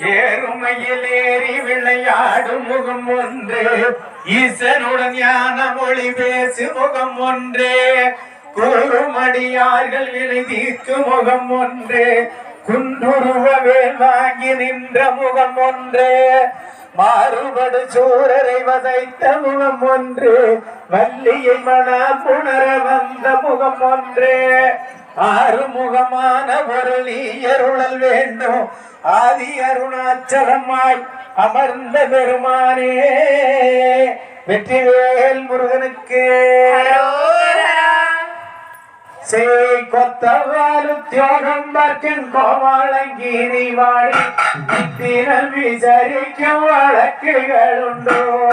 ஏறுமையில் ஏறி விளையாடும் முகம் ஒன்று. ஈசனுடன் ஞான மொழி பேசு முகம் ஒன்று. கூறுமடியார்கள் வினை தீர்க்கும் முகம் ஒன்று. குன்றுருவ வேல் வாங்கி நின்ற முகம் ஒன்று. மாறுபடு சூரரை வதைத்த முகம் ஒன்று. வள்ளியை மன புணர வந்த முகம் ஒன்று. ஆறுமுகமான ஒரு நீயருளல் வேண்டும். ஆதி அருணாச்சலமாய் அமர்ந்த பெருமானே. வெற்றிவேல் முருகனுக்கு. செய் கொத்தவாலு தியோகம் பார்க்கும் கோமாளங்கீரி வாடி. நித்திரம் விசாரிக்கும் வழக்குகள் உண்டோ.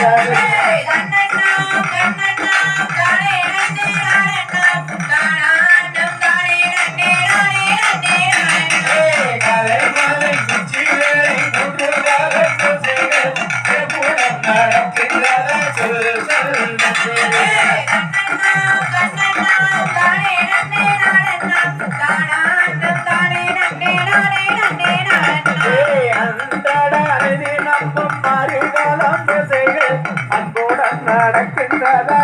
தன்னன்னாம்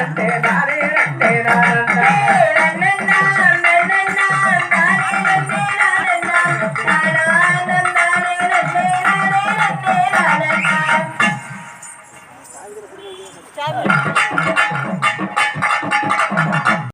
தாரே ரந்தே